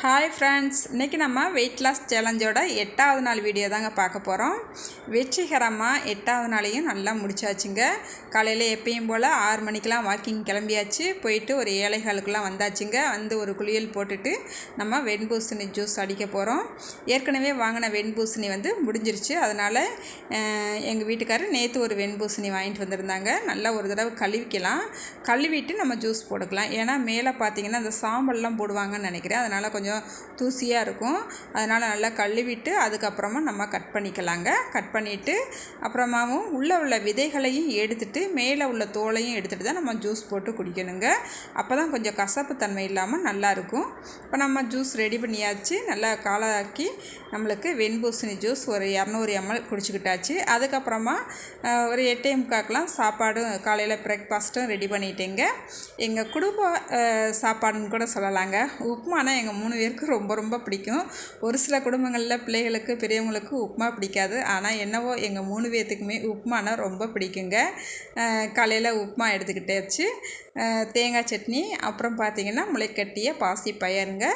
Hi friends இன்றைக்கி நம்ம weight loss சேலஞ்சோட எட்டாவது நாள் வீடியோ தாங்க பார்க்க போகிறோம் வெற்றிகரமாக எட்டாவது நாளையும் நல்லா முடிச்சாச்சுங்க. காலையில் எப்பயும் போல் ஆறு மணிக்கெலாம் வாக்கிங் கிளம்பியாச்சு. போயிட்டு ஒரு ஏழைகளுக்கெல்லாம் வந்தாச்சுங்க. வந்து ஒரு குளியல் போட்டுட்டு நம்ம வெண்பூசணி ஜூஸ் அடிக்க போகிறோம் ஏற்கனவே வாங்கின வெண்பூசணி வந்து முடிஞ்சிருச்சு. அதனால் எங்கள் வீட்டுக்காரர் நேற்று ஒரு வெண்பூசணி வாங்கிட்டு வந்திருந்தாங்க. நல்லா ஒரு தடவை கழுவிக்கலாம். கழுவிட்டு நம்ம ஜூஸ் போட்டுக்கலாம். ஏன்னா மேலே பார்த்தீங்கன்னா அந்த சாம்பல்லாம் போடுவாங்கன்னு நினைக்கிறேன். அதனால் கொஞ்சம் கொஞ்சம் தூசியாக இருக்கும். அதனால் நல்லா கழுவிட்டு அதுக்கப்புறமா நம்ம கட் பண்ணிக்கலாங்க. கட் பண்ணிவிட்டு அப்புறமாவும் உள்ளே உள்ள விதைகளையும் எடுத்துட்டு மேலே உள்ள தோலையும் எடுத்துகிட்டு தான் நம்ம ஜூஸ் போட்டு குடிக்கணுங்க. அப்போ தான் கொஞ்சம் கசப்பு தன்மை இல்லாமல் நல்லாயிருக்கும் இப்போ நம்ம ஜூஸ் ரெடி பண்ணியாச்சு. நல்லா காலாக்கி நம்மளுக்கு வெண்பூசணி ஜூஸ் ஒரு இரநூறு எம்எல் குடிச்சிக்கிட்டாச்சு. அதுக்கப்புறமா ஒரு எட்டே முக்காக்கெலாம் சாப்பாடும் காலையில் பிரேக்ஃபாஸ்ட்டும் ரெடி பண்ணிட்டேங்க. எங்கள் குடும்ப சாப்பாடுன்னு கூட சொல்லலாங்க. உப்புமானா எங்கள் மூணு பேருக்கு ரொம்ப ரொம்ப பிடிக்கும். ஒரு சில குடும்பங்களில் பிள்ளைகளுக்கு பெரியவங்களுக்கு உப்புமா பிடிக்காது. ஆனால் என்னவோ எங்கள் மூணு பேர்த்துக்குமே உப்புமானா ரொம்ப பிடிக்குங்க. காலையில் உப்புமா எடுத்துக்கிட்டாச்சு. தேங்காய் சட்னி அப்புறம் பார்த்திங்கன்னா முளைக்கட்டிய பாசி பயருங்க.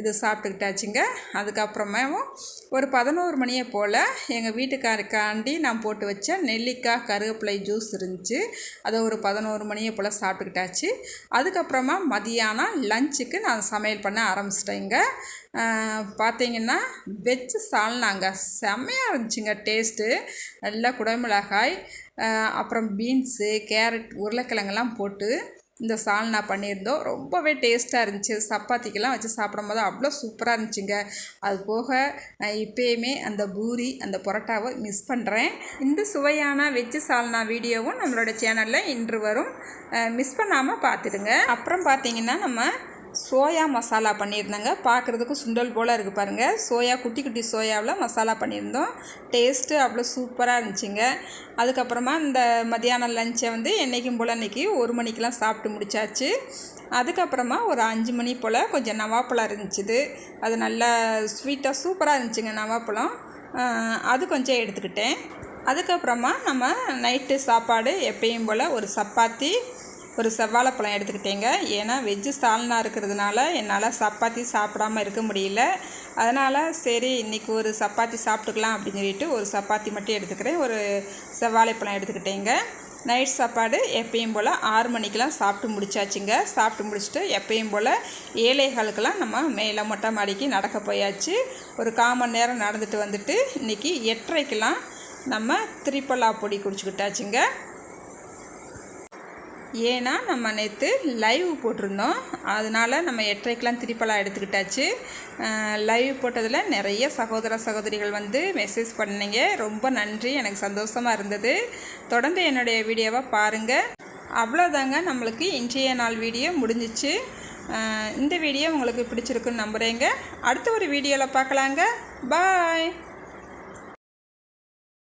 இது சாப்பிட்டுக்கிட்டாச்சுங்க. அதுக்கப்புறமாவும் ஒரு பதினோரு மணியை போல் எங்கள் வீட்டுக்காருக்காண்டி நான் போட்டு வச்ச நெல்லிக்காய் கருவேப்பிலை ஜூஸ் இருந்துச்சு. அதை ஒரு பதினோரு மணியை போல் சாப்பிட்டுக்கிட்டாச்சு. அதுக்கப்புறமா மதியானம் லஞ்சுக்கு நான் சமையல் பண்ண ஆரம்பிச்சிட்டேங்க. பார்த்தீங்கன்னா வெச்சு சால்னாங்க. செம்மையாக இருந்துச்சுங்க டேஸ்ட்டு நல்லா குடமிளகாய் அப்புறம் பீன்ஸு கேரட் உருளைக்கிழங்கெல்லாம் போட்டு இந்த சால்னா பண்ணியிருந்தோம். ரொம்பவே டேஸ்ட்டாக இருந்துச்சு. சப்பாத்திக்கெல்லாம் வச்சு சாப்பிடும்போது அவ்வளோ சூப்பராக இருந்துச்சுங்க. அது போக நான் இப்போயுமே அந்த பூரி அந்த புரோட்டாவை மிஸ் பண்ணுறேன் இந்த சுவையான வெஜ்ஜு சால்னா வீடியோவும் நம்மளோட சேனலில் இன்று வரும். மிஸ் பண்ணாமல் பார்த்துடுங்க அப்புறம் பார்த்தீங்கன்னா நம்ம சோயா மசாலா பண்ணியிருந்தேங்க. பார்க்குறதுக்கு சுண்டல் போல் இருக்குது பாருங்கள் சோயா குட்டி குட்டி சோயாவில் மசாலா பண்ணியிருந்தோம். டேஸ்ட்டு அவ்வளோ சூப்பராக இருந்துச்சுங்க. அதுக்கப்புறமா இந்த மத்தியானம் லஞ்சை வந்து என்றைக்கும் போல் அன்றைக்கி ஒரு மணிக்கெலாம் சாப்பிட்டு முடித்தாச்சு அதுக்கப்புறமா ஒரு அஞ்சு மணி போல் கொஞ்சம் நவாப்பழம் இருந்துச்சுது. அது நல்லா ஸ்வீட்டாக சூப்பராக இருந்துச்சுங்க நவாப்பழம். அது கொஞ்சம் எடுத்துக்கிட்டேன். அதுக்கப்புறமா நம்ம நைட்டு சாப்பாடு எப்பயும் போல் ஒரு சப்பாத்தி ஒரு செவ்வாழைப்பழம் எடுத்துக்கிட்டேங்க. ஏன்னா வெஜ்ஜு சால்னா இருக்கிறதுனால என்னால் சப்பாத்தி சாப்பிடாமல் இருக்க முடியல. அதனால் சரி இன்றைக்கி ஒரு சப்பாத்தி சாப்பிட்டுக்கலாம் அப்படின்னு சொல்லிட்டு ஒரு சப்பாத்தி மட்டும் எடுத்துக்கிறேன். ஒரு செவ்வாழைப்பழம் எடுத்துக்கிட்டேங்க. நைட் சாப்பாடு எப்பயும் போல் ஆறு மணிக்கெலாம் சாப்பிட்டு முடிச்சாச்சுங்க. சாப்பிட்டு முடிச்சுட்டு எப்பயும் போல் ஏழைகளுக்கெல்லாம் நம்ம மேலே மொட்டை மாடிக்கு நடக்க போயாச்சு. ஒரு காமன் நேரம் நடந்துட்டு வந்துட்டு இன்றைக்கி எட்டரைக்கெலாம் நம்ம திரிப்பலா பொடி குடிச்சுக்கிட்டாச்சுங்க. ஏன்னா நம்ம நேற்று லைவ் போட்டிருந்தோம். அதனால் நம்ம எட்டரைக்கெலாம் திருப்பலாம் எடுத்துக்கிட்டாச்சு. லைவ் போட்டதில் நிறைய சகோதர சகோதரிகள் வந்து மெசேஜ் பண்ணிங்க. ரொம்ப நன்றி. எனக்கு சந்தோஷமாக இருந்தது. தொடர்ந்து என்னுடைய வீடியோவை பாருங்கள் அவ்வளோதாங்க நம்மளுக்கு இன்றைய நாள் வீடியோ முடிஞ்சிச்சு. இந்த வீடியோ உங்களுக்கு பிடிச்சிருக்குன்னு நம்புகிறேங்க அடுத்த ஒரு வீடியோவில் பார்க்கலாங்க. பாய்